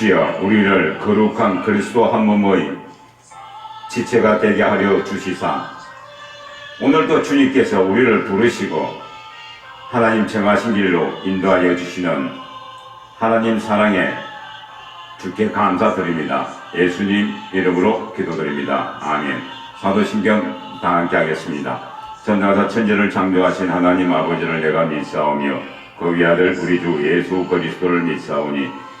주여 우리를 거룩한 그리스도 한 몸의 지체가 되게 하려 주시사 오늘도 주님께서 우리를 부르시고 하나님 정하신 길로 인도하여 주시는 하나님 사랑에 주께 감사드립니다. 예수님 이름으로 기도드립니다. 아멘. 사도신경 다 함께 하겠습니다. 전나사 천지를 창조하신 하나님 아버지를 내가 믿사오며 그 위아들 우리 주 예수 그리스도를 믿사오니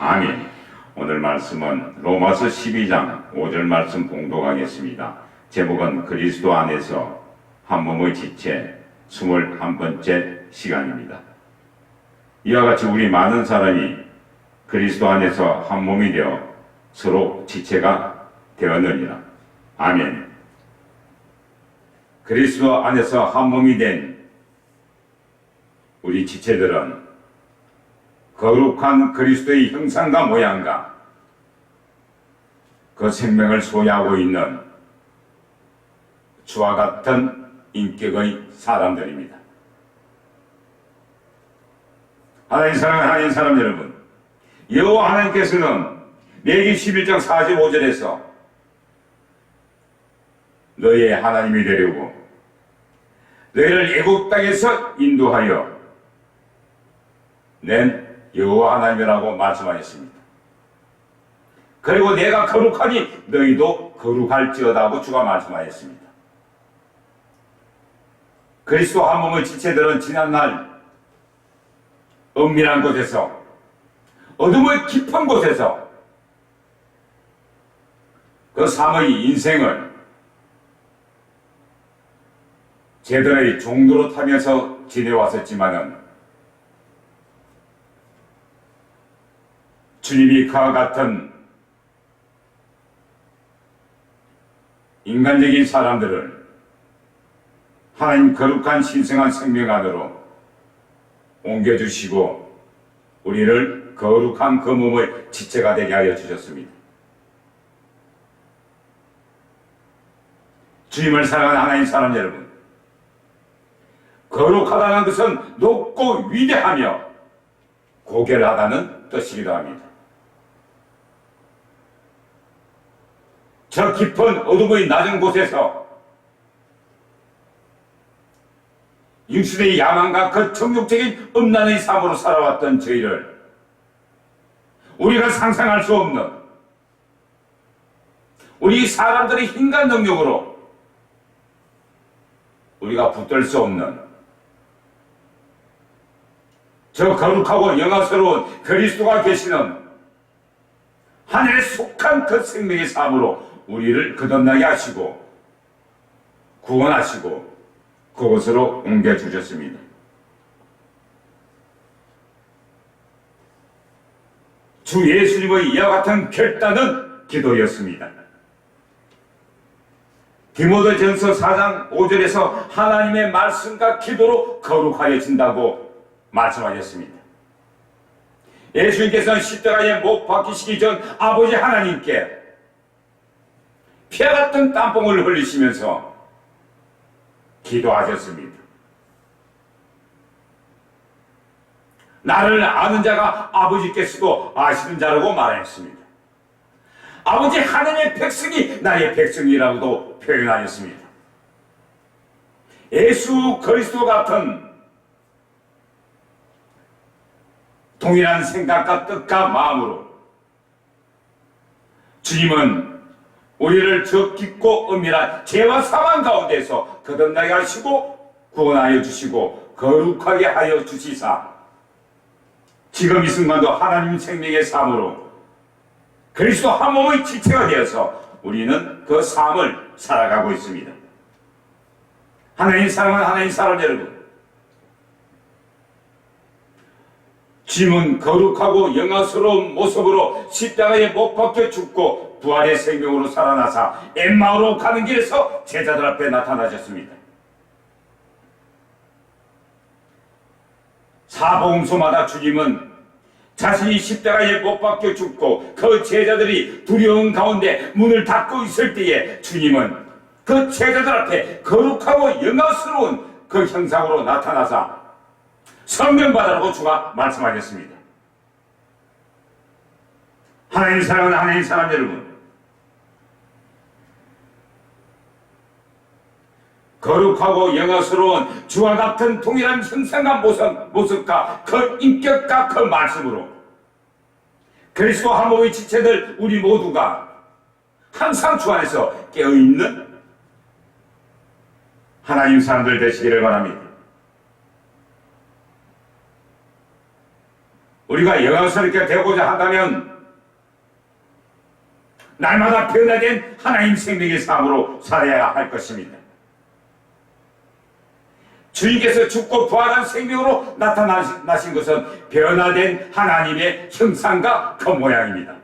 아멘. 오늘 말씀은 로마서 12장 5절 말씀 봉독하겠습니다. 제목은 그리스도 안에서 한 몸의 지체 21번째 시간입니다. 이와 같이 우리 많은 사람이 그리스도 안에서 한 몸이 되어 서로 지체가 되었느니라. 아멘. 그리스도 안에서 한 몸이 된 우리 지체들은 거룩한 그리스도의 형상과 모양과 그 생명을 소유하고 있는 주와 같은 인격의 사람들입니다. 하나님 사랑하는 하나님 사람 여러분, 여호와 하나님께서는 레기 11장 45절에서 너희의 하나님이 되려고 너희를 애국 땅에서 인도하여 낸 여호와 하나님이라고 말씀하셨습니다. 그리고 내가 거룩하니 너희도 거룩할지어다고 주가 말씀하셨습니다. 그리스도 한 몸의 지체들은 지난날 은밀한 곳에서 어둠의 깊은 곳에서 그 삶의 인생을 제들의 종도로 타면서 지내왔었지만은 주님이 그와 같은 인간적인 사람들을 하나님 거룩한 신성한 생명 안으로 옮겨주시고 우리를 거룩한 그 몸의 지체가 되게 하여 주셨습니다. 주님을 사랑하는 하나님 사람 여러분, 거룩하다는 것은 높고 위대하며 고결하다는 뜻이기도 합니다. 저 깊은 어둠의 낮은 곳에서 육신의 야망과 그 정욕적인 음란의 삶으로 살아왔던 저희를 우리가 상상할 수 없는 우리 사람들의 힘과 능력으로 우리가 붙들 수 없는 저 거룩하고 영화스러운 그리스도가 계시는 하늘에 속한 그 생명의 삶으로 우리를 거듭나게 하시고 구원하시고 그곳으로 옮겨 주셨습니다. 주 예수님의 이와 같은 결단은 기도였습니다. 디모데전서 4장 5절에서 하나님의 말씀과 기도로 거룩하여진다고 말씀하셨습니다. 예수님께서는 십자가에 못 박히시기 전 아버지 하나님께 피와 같은 땀봉을 흘리시면서 기도하셨습니다. 나를 아는 자가 아버지께서도 아시는 자라고 말했습니다. 아버지 하나님의 백성이 나의 백성이라고도 표현하였습니다. 예수 그리스도 같은 동일한 생각과 뜻과 마음으로 주님은 우리를 저 깊고 은밀한 죄와 사망 가운데서 거듭나게 하시고 구원하여 주시고 거룩하게 하여 주시사 지금 이 순간도 하나님 생명의 삶으로 그리스도 한 몸의 지체가 되어서 우리는 그 삶을 살아가고 있습니다. 하나님 사랑하는 하나님 사람 여러분 주님은 거룩하고 영화스러운 모습으로 십자가에 못 박혀 죽고 부활의 생명으로 살아나사 엠마오로 가는 길에서 제자들 앞에 나타나셨습니다. 사복음서마다 주님은 자신이 십자가에 못 박혀 죽고 그 제자들이 두려운 가운데 문을 닫고 있을 때에 주님은 그 제자들 앞에 거룩하고 영광스러운 그 형상으로 나타나사 성령 받으라고 주가 말씀하셨습니다. 하나님 사랑하는 하나님 사람 여러분 거룩하고 영광스러운 주와 같은 동일한 형상과 모습, 모습과 그 인격과 그 말씀으로 그리스도 한 몸의 지체들 우리 모두가 항상 주 안에서 깨어있는 하나님 사람들 되시기를 바랍니다. 우리가 영광스럽게 되고자 한다면 날마다 변화된 하나님 생명의 삶으로 살아야 할 것입니다. 주님께서 죽고 부활한 생명으로 나타나신 것은 변화된 하나님의 형상과 그 모양입니다.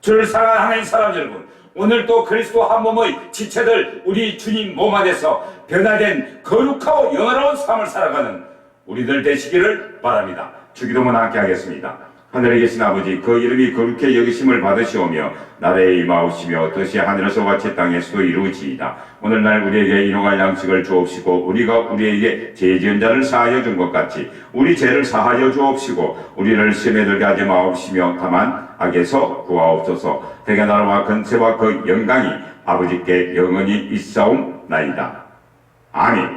주를 사랑하는 하나님 사람 여러분, 오늘도 그리스도 한 몸의 지체들 우리 주님 몸 안에서 변화된 거룩하고 영화로운 삶을 살아가는 우리들 되시기를 바랍니다. 주기도문 함께 하겠습니다. 하늘에 계신 아버지 그 이름이 거룩히 여기심을 받으시오며 나라에 임하오시며 뜻이 하늘에서 같이 땅에서도 이루어지이다. 오늘날 우리에게 일용할 양식을 주옵시고 우리가 우리에게 죄 지은 자를 사하여 준 것 같이 우리 죄를 사하여 주옵시고 우리를 시험에 들게 하지 마옵시며 다만 악에서 구하옵소서 대개 나라와 근세와 그 영광이 아버지께 영원히 있사옵나이다. 아멘